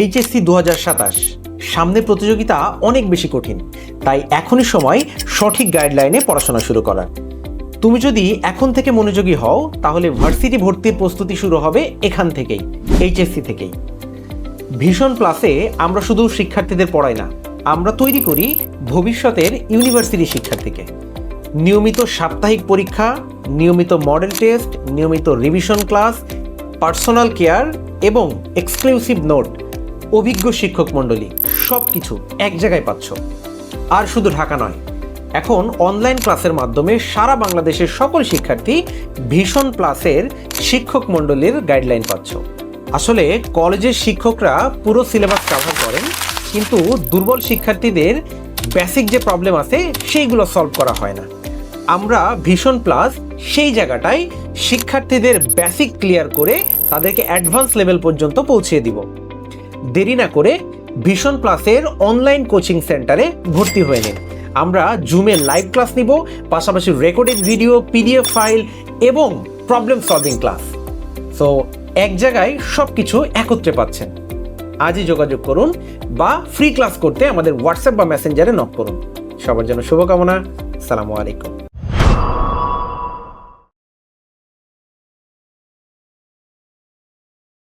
HSC দু সামনে প্রতিযোগিতা অনেক বেশি কঠিন, তাই এখনই সময় সঠিক গাইডলাইনে পড়াশোনা শুরু করার। তুমি যদি এখন থেকে মনোযোগী হও, তাহলে ভার্সিটি ভর্তির প্রস্তুতি শুরু হবে এখান থেকেই, এইচএসসি থেকেই। ভীষণ প্লাসে আমরা শুধু শিক্ষার্থীদের পড়াই না, আমরা তৈরি করি ভবিষ্যতের ইউনিভার্সিটি শিক্ষার্থীকে। নিয়মিত সাপ্তাহিক পরীক্ষা, নিয়মিত মডেল টেস্ট, নিয়মিত রিভিশন ক্লাস, পার্সোনাল কেয়ার এবং এক্সক্লুসিভ নোট অভিজ্ঞ শিক্ষক মণ্ডলী সব কিছু এক জায়গায় পাচ্ছ। আর শুধু ঢাকা নয়, এখন অনলাইন ক্লাসের মাধ্যমে সারা বাংলাদেশের সকল শিক্ষার্থী ভীষণ প্লাসের শিক্ষক মণ্ডলীর গাইডলাইন পাচ্ছ। আসলে কলেজের শিক্ষকরা পুরো সিলেবাস কভার করেন, কিন্তু দুর্বল শিক্ষার্থীদের বেসিক যে প্রবলেম আছে সেইগুলো সলভ করা হয় না। আমরা ভীষণ প্লাস সেই জায়গাটায় শিক্ষার্থীদের বেসিক ক্লিয়ার করে তাদেরকে অ্যাডভান্স লেভেল পর্যন্ত পৌঁছে দিব। দেরি না করে ভীষণ প্লাসের অনলাইন কোচিং সেন্টারে ভর্তি হয়ে নিন। আমরা জুমে লাইভ ক্লাস নিব, পাশাপাশি রেকর্ডেড ভিডিও পিডিএফ ফাইল এবং প্রবলেম সলভিং ক্লাস সো এক জায়গায় সব কিছু একত্রে পাচ্ছেন। আজই যোগাযোগ করুন বা ফ্রি ক্লাস করতে আমাদের হোয়াটসঅ্যাপ বা মেসেঞ্জারে নক করুন। সবার জন্য শুভকামনা। সালামু আলাইকুম।